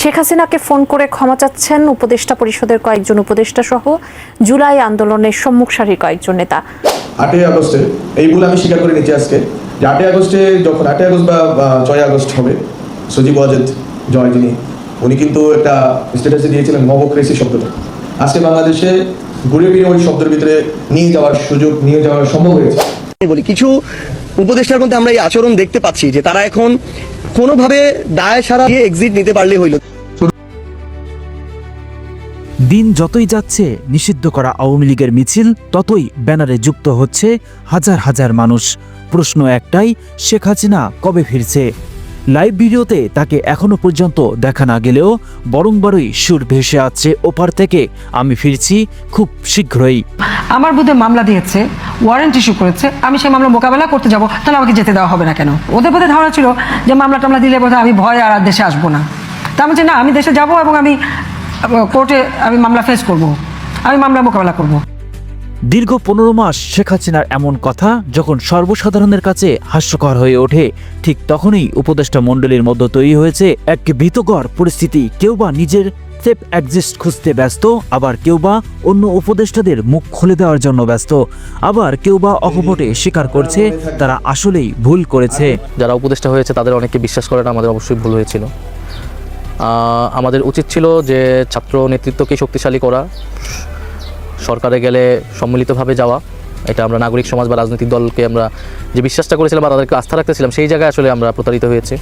শেখ হাসিনাকে ফোন করে ক্ষমা চাচ্ছেন উপদেষ্টা পরিষদের কয়েকজন উপদেষ্টা সহ জুলাই আন্দোলনের সম্মুখ সারির কয়েকজন নেতা। আটই আগস্টে এই ভুল আমি স্বীকার করে নিচ্ছি আজকে। যে আটই আগস্টে যখন আটই আগস্ট বা ছয় আগস্ট হবে সজীব ওয়াজেদ জয় যিনি উনি কিন্তু একটা স্ট্যাটাসে দিয়েছিলেন মবক্রেসি শব্দটা। আজকে বাংলাদেশে ঘুরে ফিরে ওই শব্দের ভিতরে নিয়ে যাওয়ার সুযোগ নিয়ে যাওয়া সম্ভব হয়েছে। বলি কিছু উপদেষ্টার মধ্যে আমরা এই আচরণ দেখতে পাচ্ছি যে তারা এখন কোনোভাবে দায় সারা দিয়ে এক্সিট নিতে পারলে হইল। দিন যতই যাচ্ছে নিষিদ্ধ করা আওয়ামী লীগের মিছিল ততই ব্যানারে যুক্ত হচ্ছে হাজার হাজার মানুষ। প্রশ্ন একটাই শেখ হাসিনা কবে ফিরছে? লাইভ ভিডিওতে তাকে এখনও পর্যন্ত দেখা না গেলেও বরং বরং সুর ভেসে আসছে ওপার থেকে আমি ফিরছি খুব শীঘ্রই। আমার বিরুদ্ধে মামলা দিয়েছে ওয়ারেন্ট ইস্যু করেছে, আমি সেই মামলা মোকাবেলা করতে যাব, তাহলে আমাকে যেতে দেওয়া হবে না কেন? ওদের বোধহয় ধারণা ছিল যে মামলা টামলা দিলে বোধহয় আমি ভয় আর দেশে আসব না। তা আমি না, আমি দেশে যাব এবং আমি, কোর্টে আমি মামলা ফেস করব, আমি মামলা মোকাবেলা করব। দীর্ঘ পনেরো মাস শেখ হাসিনার এমন কথা যখন সর্বসাধারণের কাছে হাস্যকর হয়ে ওঠে, ঠিক তখনই উপদেষ্টা মণ্ডলীর মধ্যে তৈরি হয়েছে এক ভীতকর পরিস্থিতি। কেউ বা নিজের সেফ অ্যাডজাস্ট খুঁজতে ব্যস্ত, আবার কেউ বা অন্য উপদেষ্টাদের মুখ খুলে দেওয়ার জন্য ব্যস্ত। আবার কেউ বা অকপটে স্বীকার করছে, তারা আসলেই ভুল করেছে। যারা উপদেষ্টা হয়েছে, তাদের অনেকে বিশ্বাস করাটা আমাদের অবশ্যই ভুল হয়েছিল। আমাদের উচিত ছিল যে ছাত্র নেতৃত্বকে শক্তিশালী করা, সরকারে গেলে সম্মিলিতভাবে যাওয়া। এটা আমরা নাগরিক সমাজ বা রাজনৈতিক দলকে আমরা যে বিশ্বাসটা করেছিলাম বা তাদেরকে আস্থা রাখতেছিলাম, সেই জায়গায় আসলে আমরা প্রতারিত হয়েছি।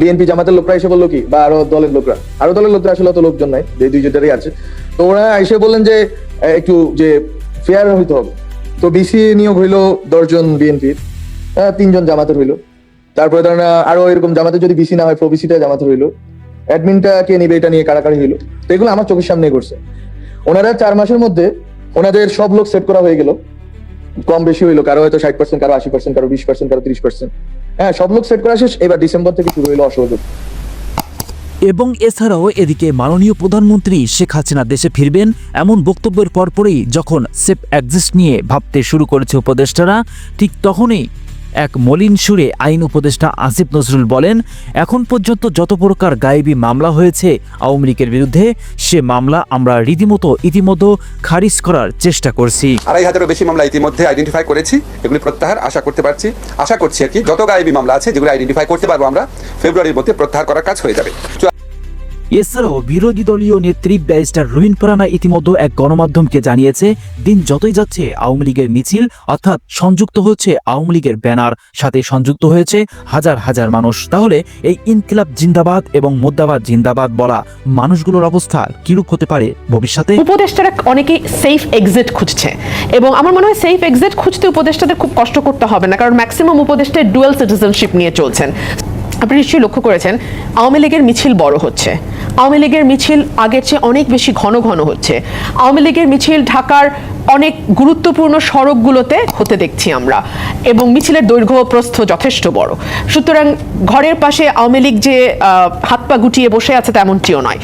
বিএনপি জামাতের লোকরা এসে বলল কি? বা আরও দলের লোকরা। আরও দলের লোকরা আসলে অত লোকজন নাই, যে দুইজনেরই আছে। তো ওরা এসে বললেন যে একটু যে ফেয়ার হইতে হবে। তো বিসি নিয়োগ হইল দশজন বিএনপির তিনজন জামাতের হইল। তারপরে ধরেন আরও এরকম জামাতে যদি বিসি না হয় প্রবিসিটা জামাতের হইল। অ্যাডমিনটা কে নিবে, এটা নিয়ে কারাকারি হইল। তো এগুলো আমার চোখের সামনে করছে ওনারা চার মাসের মধ্যে ওনাদের সব লোক সেট করা হয়ে গেল। কম বেশি হইল কারও হয়তো ষাট পার্সেন্ট কারও আশি পার্সেন্ট কারও বিশ পার্সেন্ট কারও ত্রিশ পার্সেন্ট হ্যাঁ সব লোক সেট করা শেষ, এবার ডিসেম্বর থেকে শুরু হইল অসহযোগ। এবং এছাড়াও এদিকে মাননীয় প্রধানমন্ত্রী শেখ হাসিনা দেশে ফিরবেন এমন বক্তব্যের পরপরই যখন সেফ অ্যাক্সিস্ট নিয়ে ভাবতে শুরু করেছে উপদেষ্টারা, ঠিক তখনই এক মলিন সুরে আইন উপদেষ্টা আসিফ নজরুল বলেন, এখন পর্যন্ত যত প্রকার গায়েবী মামলা হয়েছে আওয়ামী লীগের বিরুদ্ধে, সে মামলা আমরা রীতিমতো ইতিমধ্যে খারিজ করার চেষ্টা করছি। আড়াই হাজারও বেশি মামলা ইতিমধ্যে আইডেন্টিফাই করেছি, এগুলি প্রত্যাহার আশা করতে পারছি। আশা করছি আর কি, যত গায়েবী মামলা আছে, যেগুলো আইডেন্টিফাই করতে পারব আমরা ফেব্রুয়ারির মধ্যে প্রত্যাহার করার কাজ হয়ে যাবে। এছাড়াও বিরোধী দলীয় নেত্রী ব্যারিস্টার রুহিন ফারানা ইতিমধ্যে এক গণমাধ্যমকে জানিয়েছে, দিন যতই যাচ্ছে, আওয়ামী লীগের মিছিল, অর্থাৎ সংযুক্ত হচ্ছে আওয়ামী লীগের ব্যানার, সাথে সংযুক্ত হয়েছে হাজার হাজার মানুষ। তাহলে এই ইনকিলাব জিন্দাবাদ এবং মুদ্দাবাদ জিন্দাবাদ বলা মানুষগুলোর অবস্থা কিরূপ হতে পারে ভবিষ্যতে? উপদেষ্টারা অনেকেই সেফ এক্সিট খুঁজছে এবং আমার মনে হয় সেফ এক্সিট খুঁজতে উপদেষ্টাদের খুব কষ্ট করতে হবে না, কারণ ম্যাক্সিমাম উপদেষ্টা ডুয়েল সিটিজেনশিপ নিয়ে চলছেন। আপনি নিশ্চয়ই লক্ষ্য করেছেন, আওয়ামী লীগের মিছিল বড় হচ্ছে। আওয়ামী লীগের মিছিল আগের চেয়ে অনেক বেশি ঘন ঘন হচ্ছে। আওয়ামী লীগের মিছিল ঢাকার অনেক গুরুত্বপূর্ণ সড়কগুলোতে হতে দেখছি আমরা, এবং মিছিলের দৈর্ঘ্য প্রস্থ যথেষ্ট বড়। সুতরাং ঘরের পাশে আওয়ামী লীগ যে হাত পা গুটিয়ে বসে আছে তেমনটিও নয়।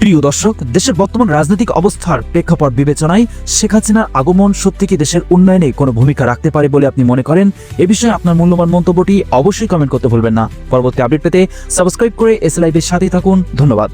প্রিয় দর্শক, দেশের বর্তমান রাজনৈতিক অবস্থার প্রেক্ষাপট বিবেচনায় শেখ হাসিনার আগমন সত্যি কি দেশের উন্নয়নে কোনো ভূমিকা রাখতে পারে বলে আপনি মনে করেন? এ বিষয়ে আপনার মূল্যবান মন্তব্যটি অবশ্যই কমেন্ট করতে ভুলবেন না। পরবর্তী আপডেট পেতে সাবস্ক্রাইব করে এস লাইভের সাথেই থাকুন। ধন্যবাদ।